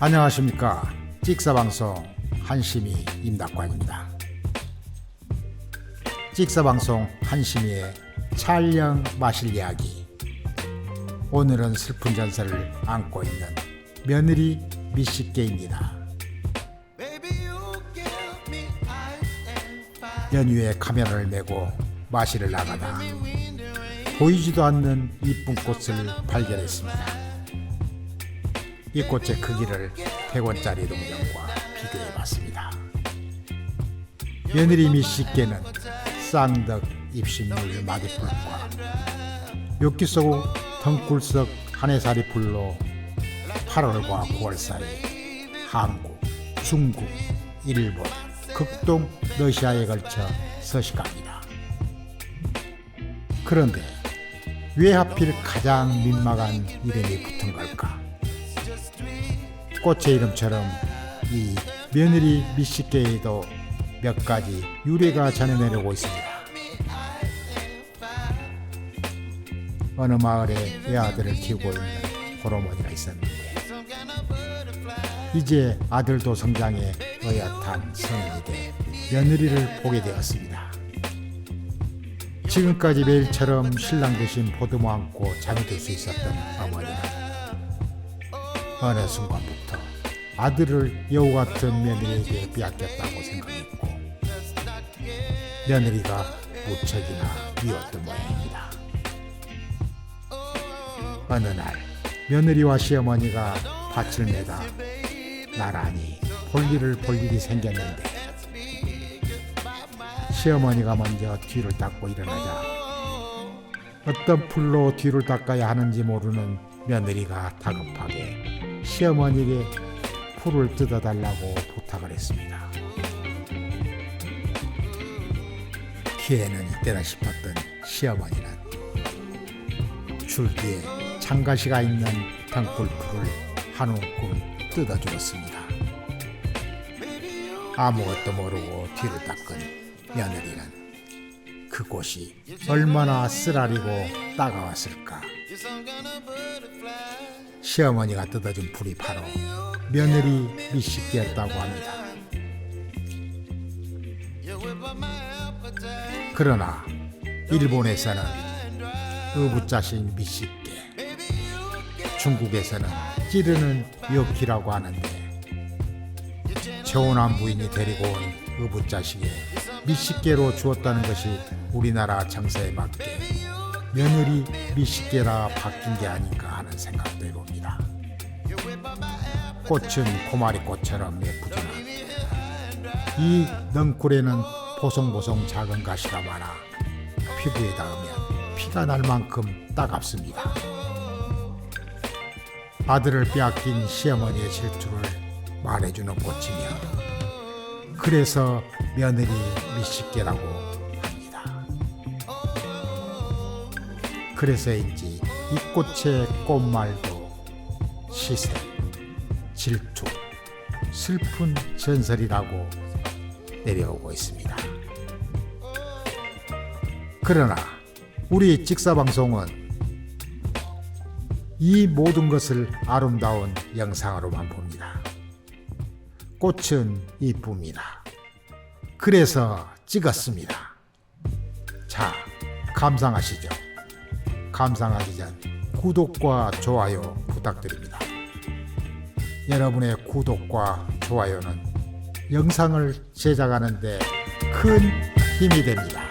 안녕하십니까. 찍사방송 한심이 임낙관입니다. 찍사방송 한심이의 촬영 마실 이야기. 오늘은 슬픈 전설을 안고 있는 며느리 미식계입니다. 연휴에 카메라를 메고 마실을 나가다 보이지도 않는 이쁜 꽃을 발견했습니다. 이 꽃의 크기를 100원짜리 동전과 비교해 봤습니다. 며느리 미식계는 쌍덕 입신물 마디풀과 욕기 속 덩굴석 한해살이 풀로 8월과 9월 사이 한국, 중국, 일본, 극동, 러시아에 걸쳐 서식합니다. 그런데 왜 하필 가장 민망한 이름이 붙은 걸까? 꽃의 이름처럼 이 며느리 미식계에도 몇 가지 유래가 전해 내려오고 있습니다. 어느 마을에 외아들을 키우고 있는 호르몬이가 있었는데 이제 아들도 성장해 어엿한 성인이 돼 며느리를 보게 되었습니다. 지금까지 매일처럼 신랑 대신 보듬어 안고 잠이 들 수 있었던 어머니는 어느 순간부터 아들을 여우 같은 며느리에게 빼앗겼다고 생각했고 며느리가 무척이나 미웠던 모양입니다. 어느 날 며느리와 시어머니가 밭을 매다 나란히 볼일을 볼 일이 생겼는데 시어머니가 먼저 뒤를 닦고 일어나자 어떤 풀로 뒤를 닦아야 하는지 모르는 며느리가 다급하게 시어머니에게 풀을 뜯어달라고 부탁을 했습니다. 기회는 이때다 싶었던 시어머니는 줄기에 창가시가 있는 등불풀을 한 움큼 뜯어주었습니다. 아무것도 모르고 뒤를 닦은 며느리는 그곳이 얼마나 쓰라리고 따가웠을까. 시어머니가 뜯어준 풀이 바로 며느리 미식기였다고 합니다. 그러나 일본에서는 의붓자식 미식계, 중국에서는 찌르는 요키라고 하는데 재혼한 부인이 데리고 온 의붓자식에 미식계로 주었다는 것이 우리나라 정서에 맞게 며느리 미식계라 바뀐 게 아닌가 하는 생각도 해봅니다. 꽃은 고마리 꽃처럼 예쁘지만 이 넝쿨에는 보송보송 작은 가시가 많아 피부에 닿으면 피가 날 만큼 따갑습니다. 아들을 빼앗긴 시어머니의 질투를 말해주는 꽃이며 그래서 며느리 미식계라고 합니다. 그래서인지 이 꽃의 꽃말도 시세, 질투, 슬픈 전설이라고 내려오고 있습니다. 그러나 우리 직사방송은 이 모든 것을 아름다운 영상으로만 봅니다. 꽃은 이쁩니다. 그래서 찍었습니다. 자, 감상하시죠. 감상하기 전 구독과 좋아요 부탁드립니다. 여러분의 구독과 좋아요는 영상을 제작하는데 큰 힘이 됩니다.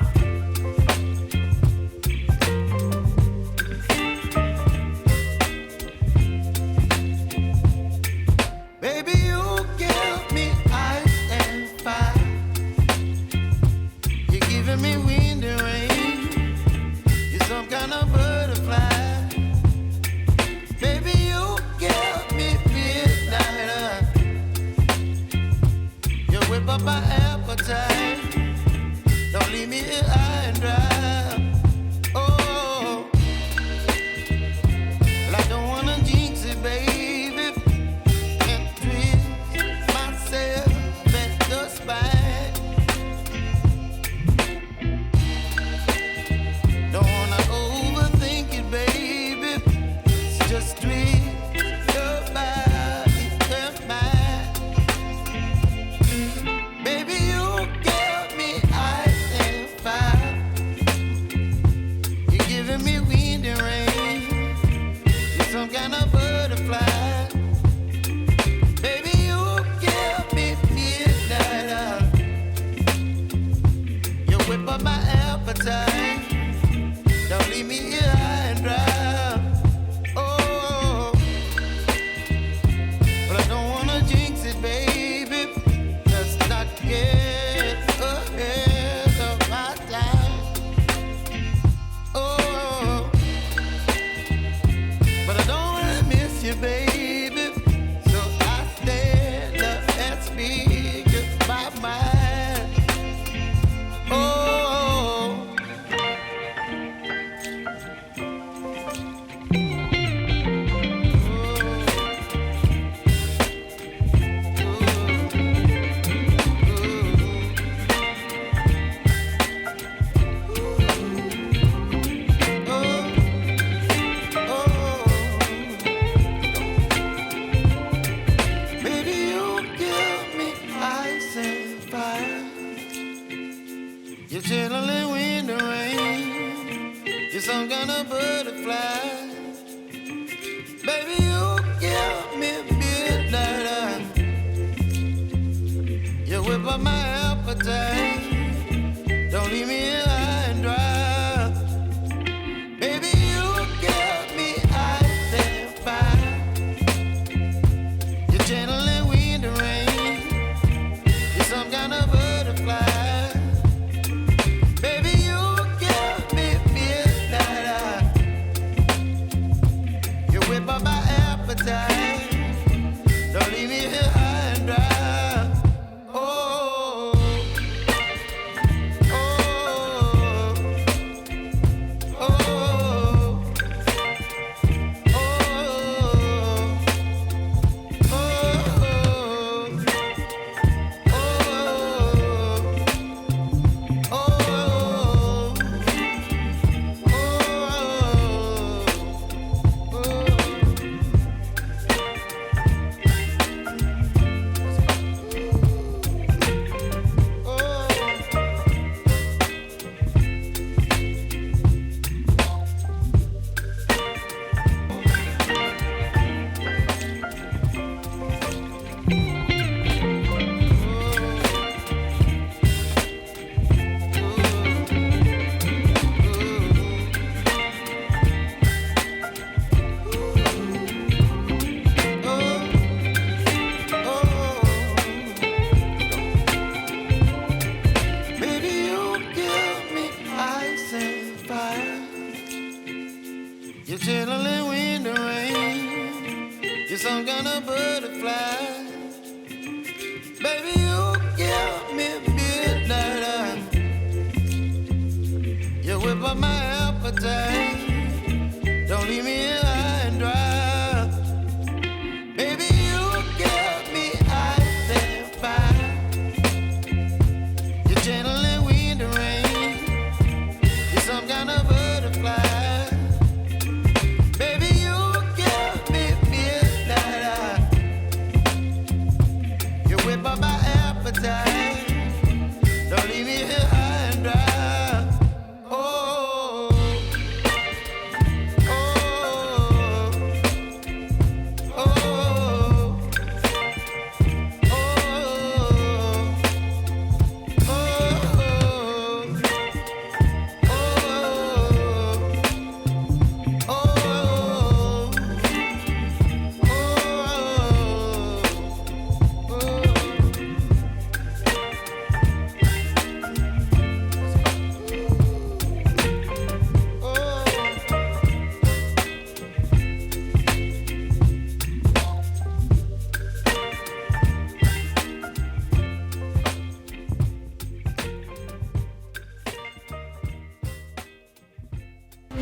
whip up my appetite.